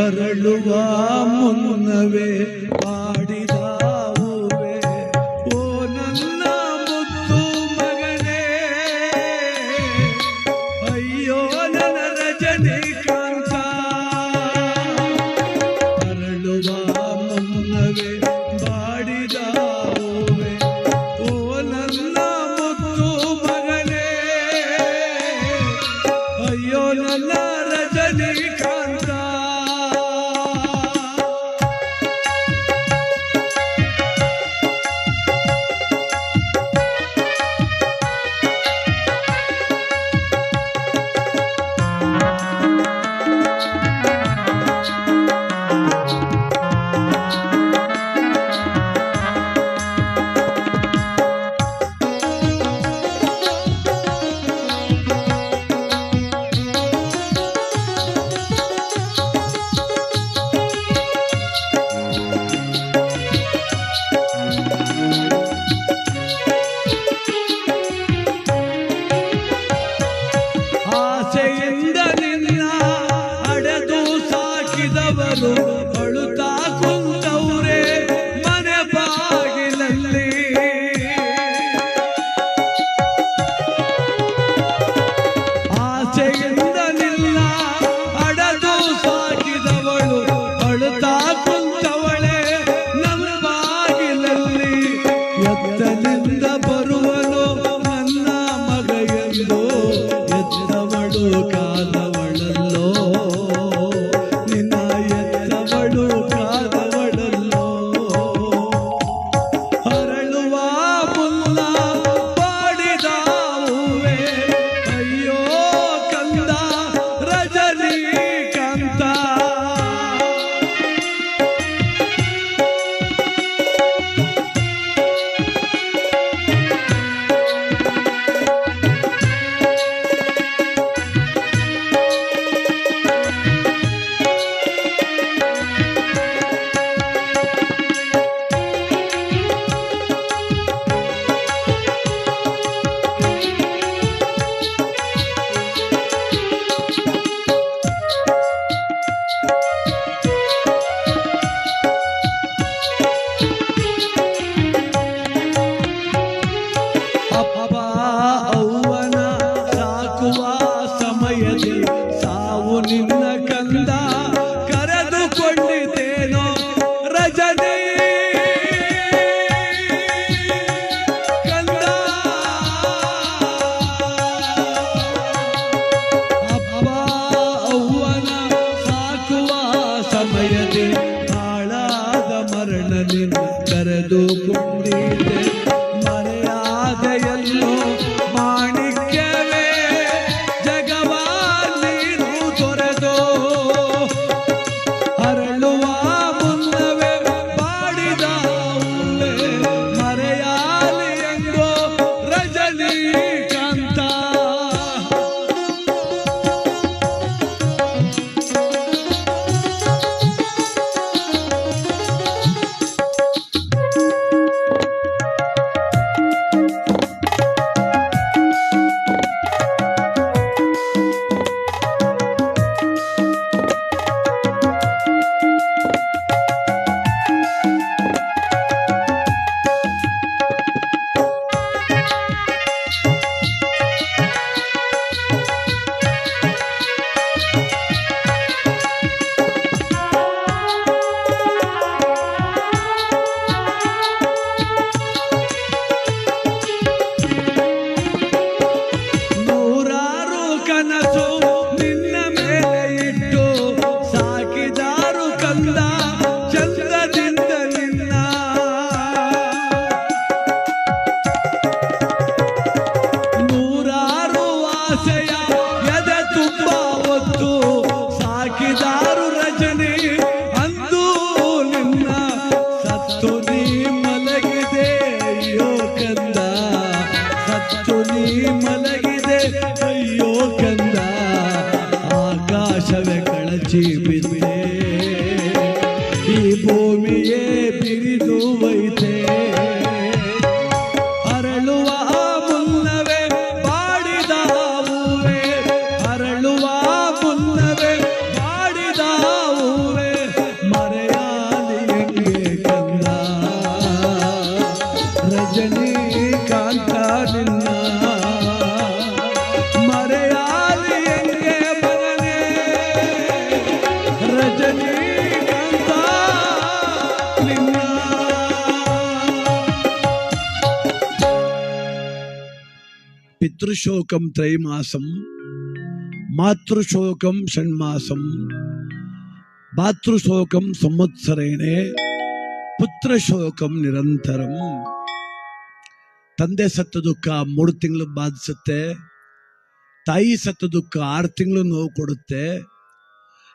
ಅರಳುವ ಮುನ್ನವೇ ಪಾಡಿದ ಪಿತೃಶೋಕಂ ತ್ರೈಮಾಸಂ, ಮಾತೃಶೋಕಂ ಷಣ್ಮಾಸಂ, ಭಾತೃಶೋಕಂ ಸಂವತ್ಸರೇಣೆ, ಪುತ್ರಶೋಕಂ ನಿರಂತರಂ. ತಂದೆ ಸತ್ತ ದುಃಖ ಮೂರು ತಿಂಗಳು ಬಾಧಿಸುತ್ತೆ, ತಾಯಿ ಸತ್ತ ದುಃಖ ಆರು ತಿಂಗಳು ನೋವು ಕೊಡುತ್ತೆ,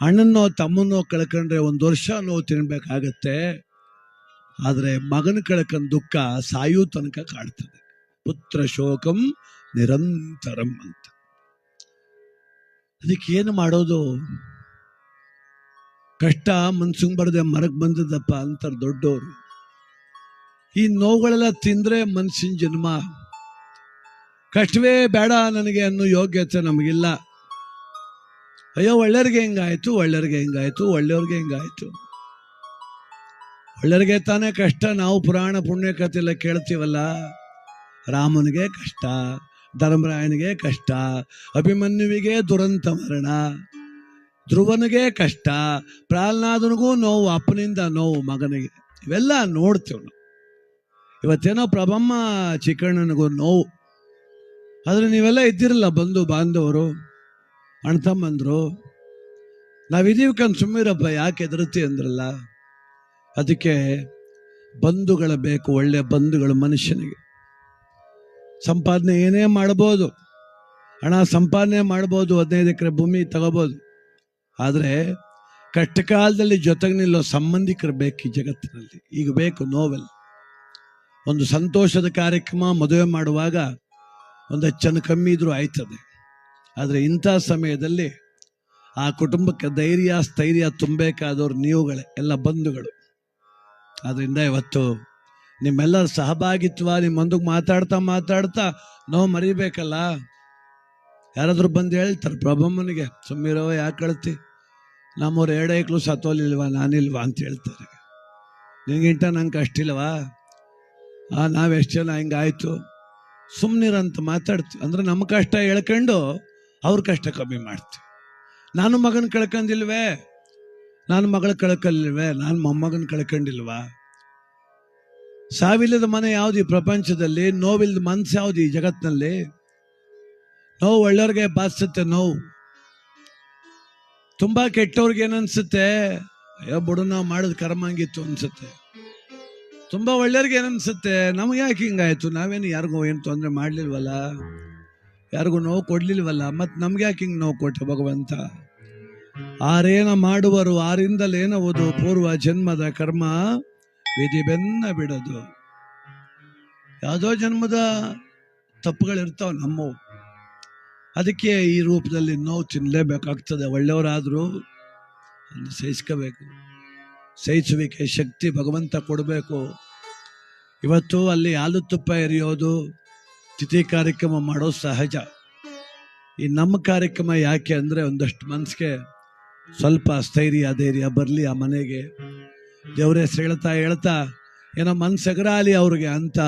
ಅಣ್ಣನೋ ತಮ್ಮನೋ ಕಳ್ಕೊಂಡ್ರೆ ಒಂದು ವರ್ಷ ನೋವು ತಿನ್ಬೇಕಾಗತ್ತೆ, ಆದರೆ ಮಗನ ಕಳ್ಕೊಂಡ್ ದುಃಖ ಸಾಯೂ ತನಕ ಕಾಡ್ತದೆ. ಪುತ್ರ ಶೋಕಂ ನಿರಂತರಂ ಅಂತ. ಅದಕ್ಕೆ ಏನು ಮಾಡೋದು? ಕಷ್ಟ ಮನ್ಸಂಗ್ ಬರದೆ ಮರಕ್ ಬಂದದಪ್ಪ ಅಂತಾರೆ ದೊಡ್ಡವರು ಈ ನೋವುಗಳೆಲ್ಲ ತಿಂದ್ರೆ ಮನ್ಸಿನ ಜನ್ಮ. ಕಷ್ಟವೇ ಬೇಡ ನನಗೆ ಅನ್ನೋ ಯೋಗ್ಯತೆ ನಮಗಿಲ್ಲ. ಅಯ್ಯೋ, ಒಳ್ಳೆಯವ್ರಿಗೆ ಹೆಂಗಾಯ್ತು? ಒಳ್ಳೆಯವ್ರಿಗೆ ಹೆಂಗಾಯ್ತು? ಒಳ್ಳೆಯವ್ರಿಗೆ ಹೆಂಗಾಯ್ತು? ಒಳ್ಳೆಯವ್ರಿಗೆ ತಾನೇ ಕಷ್ಟ, ನಾವು ಪುರಾಣ ಪುಣ್ಯ ಕಥೆಲ್ಲ ಕೇಳ್ತೀವಲ್ಲ? ರಾಮನಿಗೆ ಕಷ್ಟ. ಧರ್ಮರಾಯನಿಗೆ ಕಷ್ಟ, ಅಭಿಮನ್ಯುವಿಗೆ ದುರಂತ ಮರಣ, ಧ್ರುವನಿಗೆ ಕಷ್ಟ, ಪ್ರಹ್ಲಾದನಿಗೂ ನೋವು, ಅಪ್ಪನಿಂದ ನೋವು, ಮಗನಿಗೆ ಇವೆಲ್ಲ ನೋಡ್ತೇವೆ ನಾವು. ಇವತ್ತೇನೋ ಪ್ರಭಮ್ಮ ಚಿಕ್ಕಣ್ಣನಿಗೂ ನೋವು. ಆದರೆ ನೀವೆಲ್ಲ ಇದ್ದಿರಲ್ಲ ಬಂಧು ಬಾಂಧವರು ಅಣ್ತಮ್ಮಂದ್ರು ನಾವಿದೀವಿ ಕಣ್ ಸುಮ್ಮಿರಪ್ಪ, ಯಾಕೆ ಎದುರುತ್ತಿ ಅಂದ್ರಲ್ಲ? ಅದಕ್ಕೆ ಬಂಧುಗಳ ಬೇಕು, ಒಳ್ಳೆ ಬಂಧುಗಳು ಮನುಷ್ಯನಿಗೆ. ಸಂಪಾದನೆ ಏನೇ ಮಾಡ್ಬೋದು ಹಣ ಸಂಪಾದನೆ ಮಾಡ್ಬೋದು ಹದಿನೈದು ಎಕರೆ ಭೂಮಿ ತಗೋಬೋದು ಆದರೆ ಕಷ್ಟ ಕಾಲದಲ್ಲಿ ಜೊತೆಗೆ ನಿಲ್ಲೋ ಸಂಬಂಧಿಕರು ಬೇಕು ಈ ಜಗತ್ತಿನಲ್ಲಿ. ಈಗ ಬೇಕು ನೋವೆಲ್ ಒಂದು ಸಂತೋಷದ ಕಾರ್ಯಕ್ರಮ ಮದುವೆ ಮಾಡುವಾಗ ಒಂದು ಹೆಚ್ಚನ್ನು ಕಮ್ಮಿ ಇದ್ರೂ ಆಯ್ತದೆ. ಆದರೆ ಇಂಥ ಸಮಯದಲ್ಲಿ ಆ ಕುಟುಂಬಕ್ಕೆ ಧೈರ್ಯ, ಸ್ಥೈರ್ಯ ತುಂಬಬೇಕಾದವ್ರು ನೀವುಗಳೇ, ಎಲ್ಲ ಬಂಧುಗಳು. ಆದ್ರಿಂದ ಇವತ್ತು ನಿಮ್ಮೆಲ್ಲರ ಸಹಭಾಗಿತ್ವ ನಿಮ್ಮೊಂದಿಗೆ ಮಾತಾಡ್ತಾ ಮಾತಾಡ್ತಾ ನೋವು ಮರಿಬೇಕಲ್ಲ? ಯಾರಾದರೂ ಬಂದು ಹೇಳ್ತಾರೆ ಪ್ರಭಮ್ಮನಿಗೆ ಸುಮ್ಮಿರೋ, ಯಾಕೆ ಕಳ್ತಿ ನಮ್ಮವ್ರು ಎರಡೈಕ್ಳು ಸತ್ತೋಲಿಲ್ವಾ ನಾನಿಲ್ವಾ? ಅಂತ ಹೇಳ್ತಾರೆ. ನಿಂಗಿಂಟ ನಂಗೆ ಅಷ್ಟಿಲ್ವಾ ಆ ನಾವೆಷ್ಟು ಜನ ಹಿಂಗಾಯ್ತು? ಸುಮ್ಮನಿರಂತ ಮಾತಾಡ್ತೀವಿ. ಅಂದ್ರೆ ನಮ್ಮ ಕಷ್ಟ ಹೇಳ್ಕೊಂಡು ಅವ್ರ ಕಷ್ಟ ಕಮ್ಮಿ ಮಾಡ್ತೀವಿ. ನಾನು ಮಗನ ಕಳ್ಕೊಂಡಿಲ್ವೇ? ನಾನು ಮಗಳ ಕಳ್ಕೊಂಡಿಲ್ವೇ? ನಾನು ಮೊಮ್ಮಗನ ಕಳ್ಕೊಂಡಿಲ್ವಾ? ಸಾವಿಲ್ಲದ ಮನೆ ಯಾವ್ದು ಈ ಪ್ರಪಂಚದಲ್ಲಿ? ನೋವಿಲ್ಲದ ಮನ್ಸು ಯಾವ್ದು ಈ ಜಗತ್ತಿನಲ್ಲಿ? ನೋವು ಒಳ್ಳೆಯವ್ರಿಗೆ ಬಾಧಿಸುತ್ತೆ ನೋವು. ತುಂಬಾ ಕೆಟ್ಟವ್ರಿಗೆ ಏನನ್ಸುತ್ತೆ? ಅಯ್ಯೋ ಬಿಡು, ನಾವು ಮಾಡೋದು ಕರ್ಮ ಹಂಗಿತ್ತು ಅನ್ಸುತ್ತೆ. ತುಂಬಾ ಒಳ್ಳೆಯವ್ರಿಗೆ ಏನನ್ಸುತ್ತೆ? ನಮ್ಗೆ ಯಾಕೆ ಹಿಂಗಾಯ್ತು? ನಾವೇನು ಯಾರಿಗೂ ಏನು ತೊಂದರೆ ಮಾಡಲಿಲ್ವಲ್ಲ? ಯಾರಿಗೂ ನೋವು ಕೊಡ್ಲಿಲ್ವಲ್ಲ? ಮತ್ತು ನಮ್ಗೆ ಯಾಕೆ ಹಿಂಗೆ ನೋವು ಕೊಟ್ಟೆ ಭಗವಂತ? ಆರೇನ ಮಾಡುವರು ಆರಿಂದಲೇನವುದು ಪೂರ್ವ ಜನ್ಮದ ಕರ್ಮ? ವಿಧಿ ಬೆನ್ನ ಬಿಡೋದು. ಯಾವುದೋ ಜನ್ಮದ ತಪ್ಪುಗಳಿರ್ತಾವ ನಮ್ಮವು. ಅದಕ್ಕೆ ಈ ರೂಪದಲ್ಲಿ ನೋವು ತಿನ್ನಲೇಬೇಕಾಗ್ತದೆ ಒಳ್ಳೆಯವರಾದರೂ ಅದನ್ನು ಸಹಿಸ್ಕೋಬೇಕು. ಸಹಿಸುವಿಕೆ ಶಕ್ತಿ ಭಗವಂತ ಕೊಡಬೇಕು. ಇವತ್ತು ಅಲ್ಲಿ ಹಾಲು ತುಪ್ಪ ಎರಿಯೋದು ತಿಥಿ ಕಾರ್ಯಕ್ರಮ ಮಾಡೋದು ಸಹಜ. ಈ ನಮ್ಮ ಕಾರ್ಯಕ್ರಮ ಯಾಕೆ ಅಂದರೆ ಒಂದಷ್ಟು ಮನಸ್ಸಿಗೆ ಸ್ವಲ್ಪ ಸ್ಥೈರ್ಯ ಧೈರ್ಯ ಬರಲಿ ಆ ಮನೆಗೆ. ದೇವ್ರ ಹೆಸರು ಹೇಳ್ತಾ ಹೇಳ್ತಾ ಏನೋ ಮನ್ಸಗರಾಲಿ ಅವ್ರಿಗೆ ಅಂತ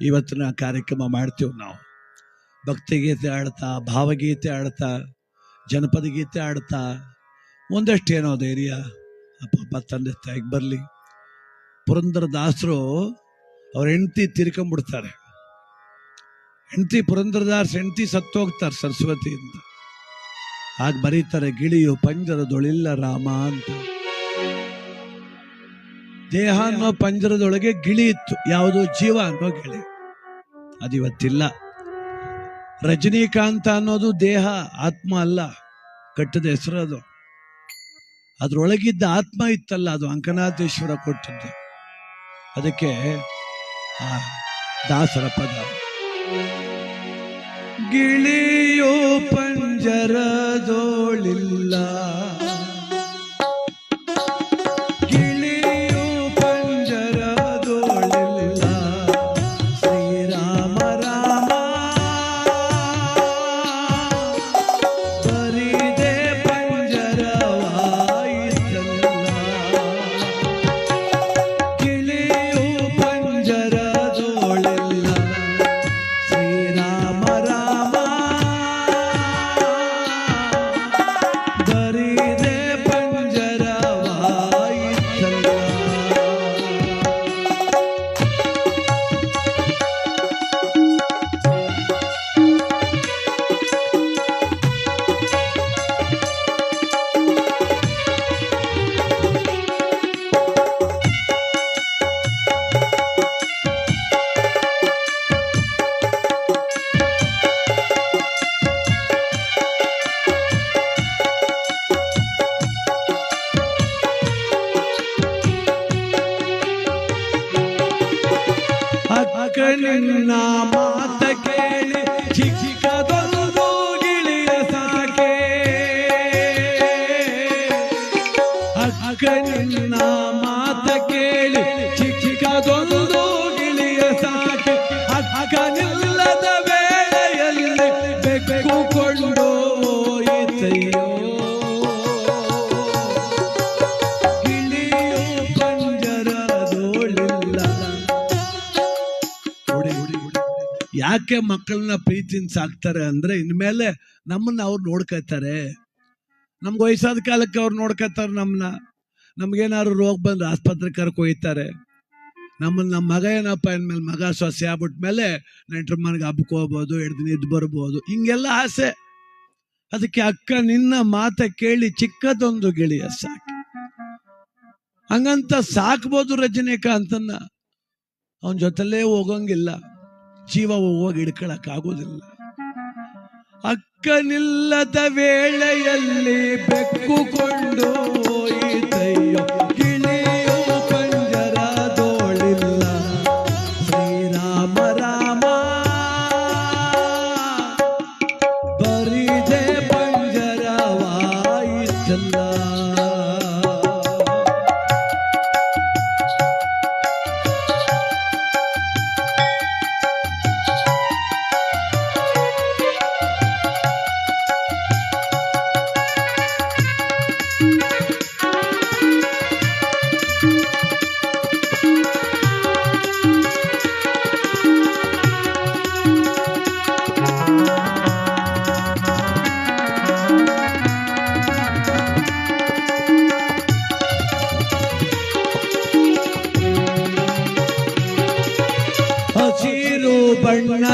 ಇವತ್ತಿನ ಕಾರ್ಯಕ್ರಮ ಮಾಡ್ತೀವಿ ನಾವು. ಭಕ್ತಿಗೀತೆ ಆಡ್ತಾ ಭಾವಗೀತೆ ಆಡ್ತಾ ಜನಪದ ಗೀತೆ ಆಡ್ತಾ ಒಂದಷ್ಟು ಏನೋ ಧೈರ್ಯ ಅಪ್ಪ ತಂದೆ, ತಾಯಿಗೆ ಬರಲಿ. ಪುರಂದರ ದಾಸರು ಅವ್ರ ಹೆಂಡತಿ ತಿರ್ಕೊಂಡ್ಬಿಡ್ತಾರೆ. ಹೆಂಡತಿ ಪುರಂದರದಾಸ್ ಹೆಂಡತಿ ಸತ್ತೋಗ್ತಾರೆ ಸರಸ್ವತಿಯಿಂದ. ಆಗ ಬರೀತಾರೆ, ಗಿಳಿಯು ಪಂಜರದೊಳಿಲ್ಲ ರಾಮ ಅಂತ. ದೇಹ ಅನ್ನೋ ಪಂಜರದೊಳಗೆ ಗಿಳಿ ಇತ್ತು. ಯಾವುದು ಜೀವ ಅನ್ನೋ ಗಿಳಿ. ಅದಿವತ್ತಿಲ್ಲ. ರಜನಿಕಾಂತ ಅನ್ನೋದು ದೇಹ, ಆತ್ಮ ಅಲ್ಲ. ಕಟ್ಟದ ಹೆಸರು ಅದು. ಅದ್ರೊಳಗಿದ್ದ ಆತ್ಮ ಇತ್ತಲ್ಲ ಅದು, ಅಂಕನಾಥೇಶ್ವರ ಕೊಟ್ಟದ್ದು. ಅದಕ್ಕೆ ಆ ದಾಸರ ಪದ. ಗಿಳಿಯೋ ಪಂಜರದೋಳಿಲ್ಲ. ಯಾಕೆ ಮಕ್ಕಳನ್ನ ಪ್ರೀತಿಯಿಂದ ಸಾಕ್ತಾರೆ ಅಂದ್ರೆ ಇನ್ಮೇಲೆ ನಮ್ಮನ್ನ ಅವ್ರು ನೋಡ್ಕೋತಾರೆ ನಮ್ಗೆ ವಯಸ್ಸಾದ ಕಾಲಕ್ಕೆ ಅವ್ರು ನೋಡ್ಕೋತಾರೆ ನಮ್ಮನ್ನ ನಮ್ಗೇನಾದ್ರು ರೋಗ ಬಂದ್ರೆ ಆಸ್ಪತ್ರೆ ಕರ್ಕೊಯ್ತಾರೆ ನಮ್ಮನ್ನ ನಮ್ಮ ಮಗ ಏನಪ್ಪ ಇನ್ಮೇಲೆ ಮಗ ಸೊಸೆ ಆಗ್ಬಿಟ್ಮೇಲೆ ನೆಂಟ್ರ ಮನೆಗೆ ಹಬ್ಬಕ್ಕೆ ಹೋಗ್ಬೋದು, ಎರಡು ದಿನ ಇದ್ದು ಬರ್ಬೋದು. ಹಿಂಗೆಲ್ಲ ಆಸೆ. ಅದಕ್ಕೆ ಅಕ್ಕ ನಿನ್ನ ಮಾತ ಕೇಳಿ ಚಿಕ್ಕದೊಂದು ಗಿಳಿಯ ಸಾಕಿ. ಹಂಗಂತ ಸಾಕ್ಬೋದು ರಜನಿಕಾಂತನ್ನ. ಅವನ ಜೊತೆಲೇ ಹೋಗಂಗಿಲ್ಲ. ಜೀವ ಹೋಗಿ ಇಡ್ಕೊಳಕ್ಕಾಗೋದಿಲ್ಲ ಆಗೋದಿಲ್ಲ ಅಕ್ಕ ನಿಲ್ಲದ ವೇಳೆಯಲ್ಲಿ ಬೆಕ್ಕು ಕೊಂಡು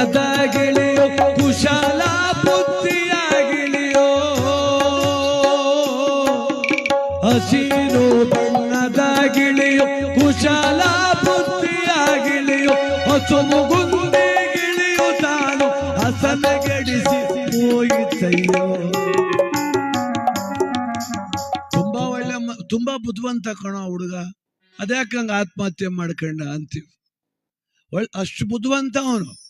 ಗಿಳಿಯೋ ಕುಶಲ ಬುದ್ಧಿಯ ಗಿಳಿಯೋ ಹಸಿರು ಬಣ್ಣದ ಗಿಳಿಯೋ, ಕುಶಲ ಬುದ್ಧಿಯಾಗಿಳಿಯೋ. ಹಸು ಹೊಸ ಮುಗುಂದೆ ಗಿಳಿಯೋ ತಾನು ಹಸನಗೆಡಿಸಿ ಹೋಯಿತಯ್ಯೋ. ತುಂಬಾ ಒಳ್ಳೆ ತುಂಬಾ ಬುದ್ಧಿವಂತ ಕಣೋ ಹುಡುಗ. ಅದ್ಯಾಕಂಗ ಆತ್ಮಹತ್ಯೆ ಮಾಡ್ಕೊಂಡ ಅಂತೀವಿ? ಒಳ್ಳೆ ಅಷ್ಟು ಬುದ್ಧಿವಂತ ಅವನು.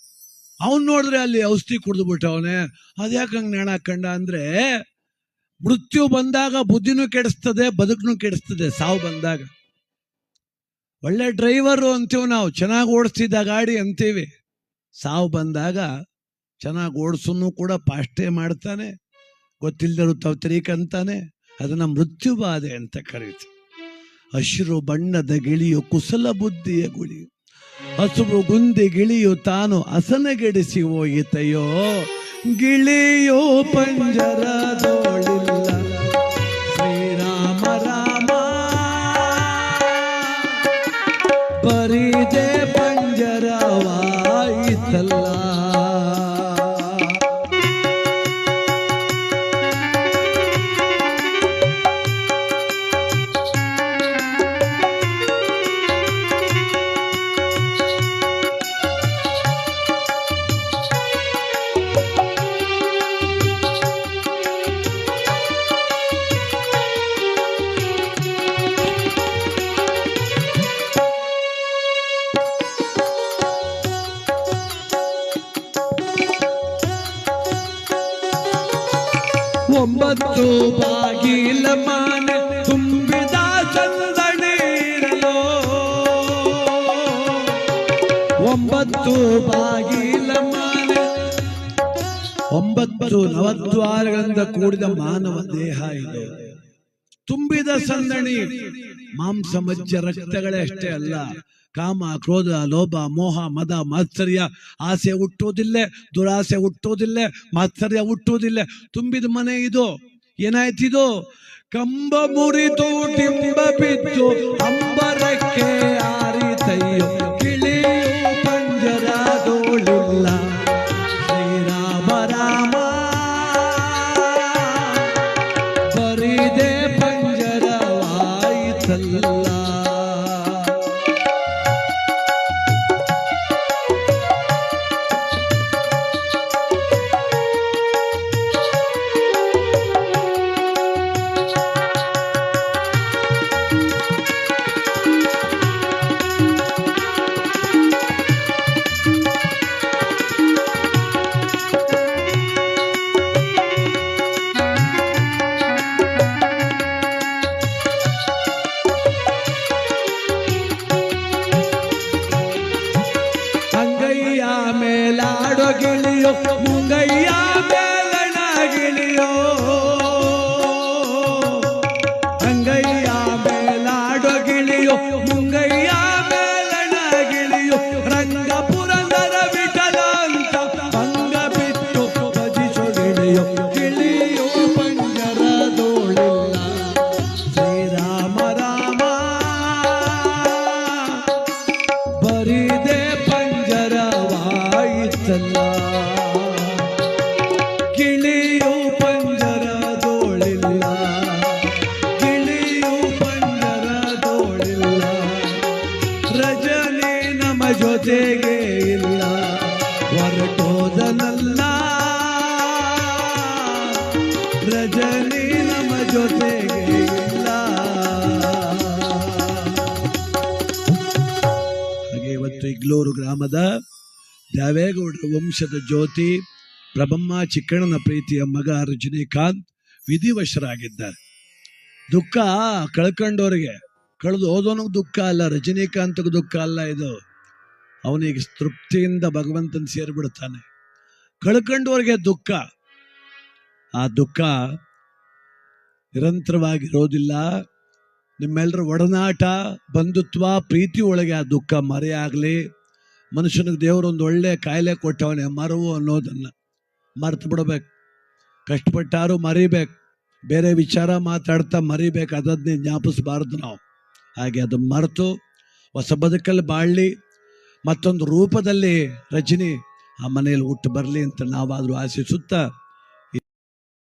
ಅವನ್ ನೋಡಿದ್ರೆ ಅಲ್ಲಿ ಔಷಧಿ ಕುಡಿದು ಬಿಟ್ಟವನೆ. ಹಂಗೆ ನೇಣ ಹಾಕಂಡ ಅಂದ್ರೆ, ಮೃತ್ಯು ಬಂದಾಗ ಬುದ್ಧಿನೂ ಕೆಡಿಸ್ತದೆ, ಬದುಕನು ಕೆಡಿಸ್ತದೆ, ಸಾವು ಬಂದಾಗ. ಒಳ್ಳೆ ಡ್ರೈವರು ಅಂತೀವಿ ನಾವು, ಚೆನ್ನಾಗಿ ಓಡಿಸ್ತಿದ್ದ ಗಾಡಿ ಅಂತೀವಿ. ಸಾವು ಬಂದಾಗ ಚೆನ್ನಾಗಿ ಓಡಿಸೋನು ಕೂಡ ಪಾಷ್ಟೇ ಮಾಡ್ತಾನೆ. ಗೊತ್ತಿಲ್ಲದರು ತವತರೀಕ್ ಅಂತಾನೆ ಅದನ್ನ ಮೃತ್ಯು ಬಾಧೆ ಅಂತ ಕರೀತೀವಿ. ಹಸಿರು ಬಣ್ಣದ ಗಿಳಿಯು ಕುಸಲ ಬುದ್ಧಿಯ ಗುಳಿ ಹಸುವು ಗುಂದಿ ಗಿಳಿಯು ತಾನು ಅಸನಗೆಡಿಸಿ ಹೋಗಿತೆಯೋ ಗಿಳಿಯೋ ಪಂಜರ ಒಂಬತ್ತು ಬಾಗಿಲ ಮಾನ ತುಂಬಿದ ಚಂದಣೀರಲು ಒಂಬತ್ತು ಬಾಗಿಲ ಮಾನ ಒಂಬತ್ತು ನವದ್ವಾರಗಳಿಂದ ಕೂಡಿದ ಮಾನವ ದೇಹ ಇದು. ತುಂಬಿದ ಸಂದಣಿ ಮಾಂಸ ಮಜ್ಜ ರಕ್ತಗಳೇ ಅಷ್ಟೇ ಅಲ್ಲ. ಕಾಮ, ಕ್ರೋಧ, ಲೋಭ, ಮೋಹ, ಮದ, ಮಾತ್ಸರ್ಯ, ಆಸೆ ಹುಟ್ಟುವುದಿಲ್ಲ ದುರಾಸೆ ಹುಟ್ಟುವುದಿಲ್ಲ ಮಾತ್ಸರ್ಯ ಹುಟ್ಟುವುದಿಲ್ಲ ತುಂಬಿದ ಮನೆ ಇದು. ಏನಾಯ್ತಿದು ಕಂಬ ಮುರಿದು ಡಿಂಬ ಬಿದ್ದು, ಅಂಬರಕ್ಕೆ ಆರಿತಯ್ಯೋ ಜೊತೆಗೆ ಇಲ್ಲ. ಹೊರಟೋದನಲ್ಲ. ರಜನಿ ನಮ್ಮ ಜೊತೆಗೆ ಇಲ್ಲ. ಹಾಗೆ ಇವತ್ತು ಇಗ್ಲೂರು ಗ್ರಾಮದ ದ್ಯಾವೇಗೌಡ ವಂಶದ ಜ್ಯೋತಿ, ಪ್ರಭಮ್ಮ ಚಿಕ್ಕಣ್ಣನ ಪ್ರೀತಿಯ ಮಗ ರಜನಿಕಾಂತ್ ವಿಧಿವಶರಾಗಿದ್ದಾರೆ. ದುಃಖ ಕಳ್ಕೊಂಡವ್ರಿಗೆ ಕಳೆದು ಓದೋನಿಗೆ ದುಃಖ ಅಲ್ಲ, ರಜನಿಕಾಂತ್ಗೆ ದುಃಖ ಅಲ್ಲ ಇದು. ಅವನಿಗೆ ತೃಪ್ತಿಯಿಂದ ಭಗವಂತನ ಸೇರಿಬಿಡ್ತಾನೆ ಕಳ್ಕೊಂಡವ್ರಿಗೆ ದುಃಖ. ಆ ದುಃಖ ನಿರಂತರವಾಗಿರೋದಿಲ್ಲ. ನಿಮ್ಮೆಲ್ಲರ ಒಡನಾಟ, ಬಂಧುತ್ವ, ಪ್ರೀತಿ ಒಳಗೆ ಆ ದುಃಖ ಮರೆಯಾಗಲಿ ಮನುಷ್ಯನಿಗೆ ದೇವರೊಂದು ಒಳ್ಳೆ ಕಾಯಿಲೆ ಕೊಟ್ಟವನೇ ಮರವು ಅನ್ನೋದನ್ನ ಮರೆತು ಬಿಡಬೇಕು. ಕಷ್ಟಪಟ್ಟಾರು ಮರಿಬೇಕು. ಬೇರೆ ವಿಚಾರ ಮಾತಾಡ್ತಾ ಮರಿಬೇಕು. ಅದನ್ನೇ ಜ್ಞಾಪಿಸಬಾರ್ದು ನಾವು. ಹಾಗೆ ಅದು ಮರೆತು ಹೊಸ ಬದುಕಲ್ಲಿ ಬಾಳಲಿ. ಮತ್ತೊಂದು ರೂಪದಲ್ಲಿ ರಜನಿ ಆ ಮನೆಯಲ್ಲಿ ಹುಟ್ಟು ಬರಲಿ ಅಂತ ನಾವಾದರೂ ಆಶಿಸುತ್ತಾ